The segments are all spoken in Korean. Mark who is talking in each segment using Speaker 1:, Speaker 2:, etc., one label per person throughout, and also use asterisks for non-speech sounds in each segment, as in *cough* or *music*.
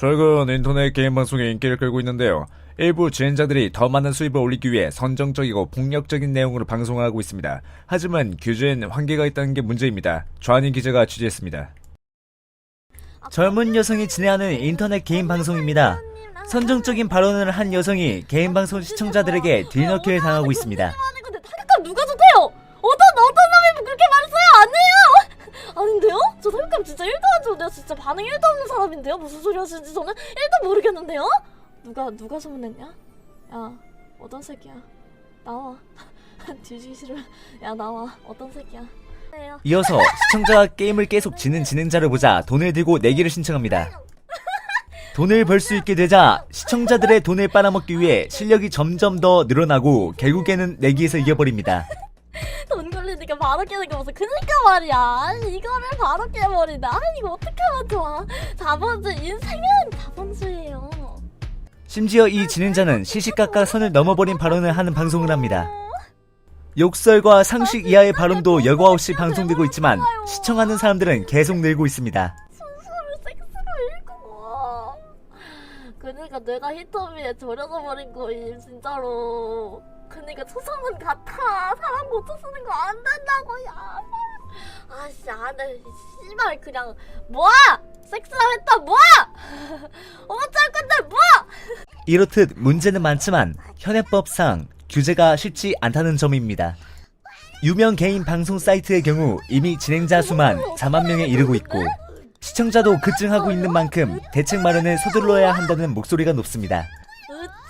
Speaker 1: 최근 인터넷 게임 방송이 인기를 끌고 있는데요. 일부 진행자들이 더 많은 수입을 올리기 위해 선정적이고 폭력적인 내용으로 방송하고 있습니다. 하지만 규제엔 한계가 있다는 게 문제입니다. 좌님 기자가 취재했습니다.
Speaker 2: 젊은 여성이 진행하는 인터넷 개인 방송입니다. 선정적인 발언을 한 여성이 개인 방송 시청자들에게 뒤늦게 당하고 있습니다.
Speaker 3: 하는 건데 타격감 누가 좋대요? 어떤 어떤 놈이 그렇게 말했어요? 안 해요? 아닌데요? 저 타격감 진짜 1도 안 좋은데요? 진짜 반응 1도 없는 사람인데요? 무슨 소리 하시는지 저는 1도 모르겠는데요? 누가 누가 소문냈냐? 야 어떤 새끼야? 나와 *laughs* 뒤지기 싫으면 야 나와 어떤 새끼야? 네요.
Speaker 2: 이어서 시청자가 게임을 계속 지는 진행자를 보자 돈을 들고 내기를 신청합니다. 돈을 벌 수 있게 되자 시청자들의 돈을 빨아먹기 위해 실력이 점점 더 늘어나고 결국에는 내기에서 이겨버립니다.
Speaker 3: 돈 걸리니까 바로 깨는 거 무슨 그니까 말이야. 아니 이거를 바로 깨버린다 아니 이거 어떻게 하면 좋아. 자본주의 인생은 자본주의예요.
Speaker 2: 심지어 이 진행자는 시시각각 선을 넘어버린 발언을 하는 방송을 합니다. 욕설과 상식 이하의 발언도 여과 없이 방송되고 있지만 시청하는 사람들은 계속 늘고 있습니다.
Speaker 3: 그니까 내가 히터비에 절여져 버린 거임 진짜로 그니까 초성은 같아 사람 고쳐 쓰는 거 안 된다고 야. 아씨 안돼 씨발 그냥 뭐야 섹스라 했다 뭐야 어쩔 건데 뭐야
Speaker 2: 이렇듯 문제는 많지만 현행법상 규제가 쉽지 않다는 점입니다. 유명 개인 방송 사이트의 경우 이미 진행자 수만 4만 명에 이르고 있고 시청자도 급증하고 있는 만큼 대책 마련에 서둘러야 한다는 목소리가 높습니다.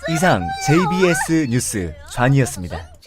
Speaker 3: 으
Speaker 2: 이상 JBS 뉴스 좌니였습니다.